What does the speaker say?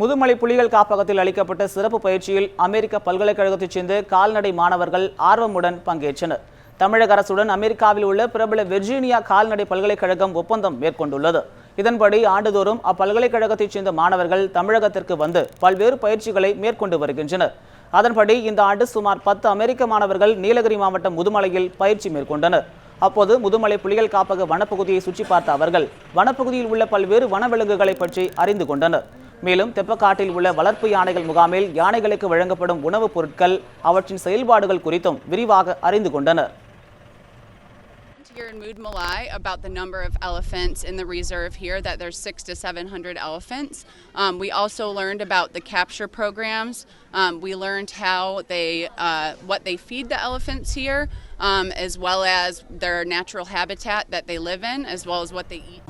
முதுமலை புலிகள் காப்பகத்தில் அளிக்கப்பட்ட சிறப்பு பயிற்சியில் அமெரிக்க பல்கலைக்கழகத்தைச் சேர்ந்த கால்நடை மாணவர்கள் ஆர்வமுடன் பங்கேற்றனர். தமிழக அரசுடன் அமெரிக்காவில் உள்ள பிரபல வெர்ஜீனியா கால்நடை பல்கலைக்கழகம் ஒப்பந்தம் மேற்கொண்டுள்ளது. இதன்படி ஆண்டுதோறும் அப்பல்கலைக்கழகத்தைச் சேர்ந்த மாணவர்கள் தமிழகத்திற்கு வந்து பல்வேறு பயிற்சிகளை மேற்கொண்டு வருகின்றனர். அதன்படி இந்த ஆண்டு சுமார் பத்து அமெரிக்க மாணவர்கள் நீலகிரி மாவட்டம் முதுமலையில் பயிற்சி மேற்கொண்டனர். அப்போது முதுமலை புலிகள் காப்பக வனப்பகுதியை சுற்றி பார்த்த அவர்கள் வனப்பகுதியில் உள்ள பல்வேறு வனவிலங்குகளை பற்றி அறிந்து கொண்டனர். மேலும் தெப்பக்காட்டில் உள்ள வளர்ப்பு யானைகள் முகாமில் யானைகளுக்கு வழங்கப்படும் உணவுப் பொருட்கள் அவற்றின் செயல்பாடுகள் குறித்தும் விரிவாக அறிந்து கொண்டனர். Here in Mood Malai about the number of elephants in the reserve here, that there's six to 700 elephants. Um, we also learned about the capture programs. Um, we learned how they, uh, what they feed the elephants here, um, as well as their natural habitat that they live in, as well as what they eat.